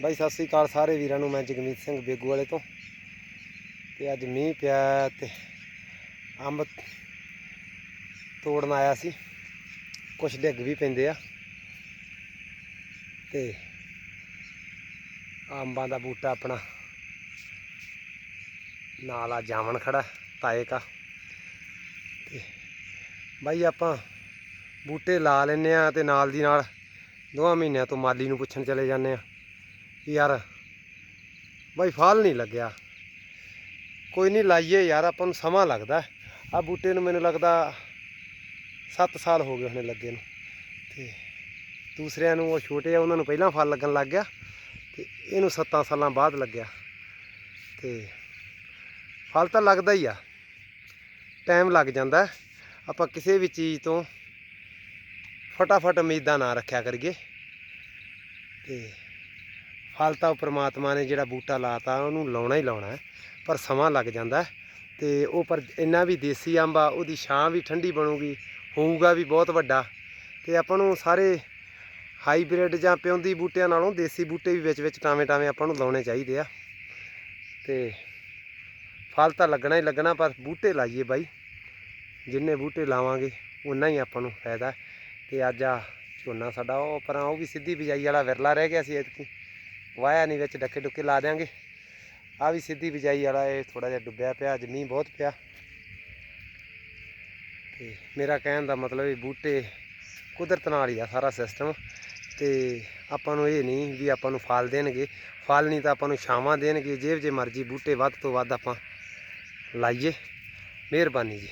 ਬਾਈ, ਸਤਿ ਸ੍ਰੀ ਅਕਾਲ ਸਾਰੇ ਵੀਰਾਂ ਨੂੰ, ਮੈਂ ਜਗਮੀਤ ਸਿੰਘ ਬੇਗੂ ਵਾਲੇ ਤੋਂ। ਤੇ ਅੱਜ ਮੀਂਹ ਪਿਆ ਤੇ ਅੰਬ ਤੋੜਨ ਆਇਆ ਸੀ। ਕੁਝ ਡਿੱਗ ਵੀ ਪੈਂਦੇ ਆ। ਤੇ ਅੰਬਾਂ ਦਾ ਬੂਟਾ ਆਪਣਾ ਨਾਲ ਆ ਜਾਮਣ ਖੜਾ, ਤਾਏ ਕਾ। ਤੇ ਬਾਈ, ਆਪਾਂ ਬੂਟੇ ਲਾ ਲੈਨੇ ਆ ਤੇ ਨਾਲ ਦੀ ਨਾਲ ਦੋਵਾਂ ਮਹੀਨਿਆਂ ਤੋਂ ਮਾਲੀ ਨੂੰ ਪੁੱਛਣ ਚਲੇ ਜਾਂਦੇ ਆ। ਯਾਰ ਬਾਈ ਫਲ ਨਹੀਂ ਲੱਗਿਆ। ਕੋਈ ਨਹੀਂ ਲਾਈਏ ਯਾਰ, ਆਪਾਂ ਨੂੰ ਸਮਾਂ ਲੱਗਦਾ। ਆ ਬੂਟੇ ਨੂੰ ਮੈਨੂੰ ਲੱਗਦਾ 7 ਸਾਲ ਹੋ ਗਏ ਹੁਣੇ ਲੱਗੇ ਨੂੰ। ਤੇ ਦੂਸਰਿਆਂ ਨੂੰ, ਉਹ ਛੋਟੇ ਆ, ਉਹਨਾਂ ਨੂੰ ਪਹਿਲਾਂ ਫਲ ਲੱਗਣ ਲੱਗ ਗਿਆ ਤੇ ਇਹਨੂੰ 7 ਸਾਲਾਂ ਬਾਅਦ ਲੱਗਿਆ। ਤੇ ਫਲ ਤਾਂ ਲੱਗਦਾ ਹੀ ਆ। ਟਾਈਮ ਲੱਗ ਜਾਂਦਾ। ਆਪਾਂ ਕਿਸੇ ਵੀ ਚੀਜ਼ ਤੋਂ ਫਟਾਫਟ ਉਮੀਦਾਂ ਨਾ ਰੱਖਿਆ ਕਰੀਏ। ਤੇ ਫਲ ਤਾਂ ਉਹ ਪ੍ਰਮਾਤਮਾ ਨੇ ਜਿਹੜਾ ਬੂਟਾ ਲਾਤਾ, ਉਹਨੂੰ ਲਾਉਣਾ ਹੀ ਲਾਉਣਾ ਪਰ ਸਮਾਂ ਲੱਗ ਜਾਂਦਾ ਹੈ ਤੇ ਉਹ ਪਰ ਇੰਨਾ ਵੀ ਦੇਸੀ ਅੰਬ ਆ, ਉਹਦੀ ਛਾਂ ਵੀ ਠੰਡੀ ਬਣੂਗੀ, ਹੋਊਗਾ ਵੀ ਬਹੁਤ ਵੱਡਾ ਤੇ ਆਪਾਂ ਨੂੰ ਸਾਰੇ ਹਾਈਬ੍ਰਿਡ ਜਾਂ ਪਿਉਂਦੀ ਬੂਟਿਆਂ ਨਾਲੋਂ ਦੇਸੀ ਬੂਟੇ ਵੀ ਵਿੱਚ ਵਿੱਚ ਟਾਵੇਂ ਟਾਵੇਂ ਆਪਾਂ ਨੂੰ ਲਾਉਣੇ ਚਾਹੀਦੇ ਆ ਤੇ ਫਲ ਤਾਂ ਲੱਗਣਾ ਹੀ ਲੱਗਣਾ, ਪਰ ਬੂਟੇ ਲਾਈਏ ਬਾਈ, ਜਿੰਨੇ ਬੂਟੇ ਲਾਵਾਂਗੇ ਉਨਾ ਹੀ ਆਪਾਂ ਨੂੰ ਫਾਇਦਾ ਹੈ। ਤੇ ਅੱਜ ਆ ਝੋਨਾ ਸਾਡਾ, ਉਹ ਪਰਾਂ ਉਹ ਵੀ ਸਿੱਧੀ ਬਿਜਾਈ ਵਾਲਾ ਵਿਰਲਾ ਰਹਿ ਗਿਆ ਸੀ ਐਤਕੀ ਵਾਇਆ ਨਹੀਂ ਵਿੱਚ, ਡੱਕੇ ਡੁੱਕੇ ਲਾ ਦਿਆਂਗੇ। ਆ ਵੀ ਸਿੱਧੀ ਬਿਜਾਈ ਵਾਲਾ ਇਹ ਥੋੜਾ ਜਿਹਾ ਡੁੱਬਿਆ ਪਿਆ, ਅੱਜ ਮੀਂਹ ਬਹੁਤ ਪਿਆ। ਤੇ ਮੇਰਾ ਕਹਿਣ ਦਾ ਮਤਲਬ ਇਹ ਬੂਟੇ ਕੁਦਰਤ ਨਾਲ ਹੀ ਆ ਸਾਰਾ ਸਿਸਟਮ ਤੇ ਆਪਾਂ ਨੂੰ ਇਹ ਨਹੀਂ ਵੀ ਆਪਾਂ ਨੂੰ ਫਲ ਦੇਣਗੇ। ਫਲ ਨਹੀਂ ਤਾਂ ਆਪਾਂ ਨੂੰ ਛਾਵਾਂ ਦੇਣਗੇ। ਜੇ ਜੇ ਮਰਜ਼ੀ ਬੂਟੇ ਵੱਧ ਤੋਂ ਵੱਧ ਆਪਾਂ ਲਾਈਏ। ਮਿਹਰਬਾਨੀ ਜੀ।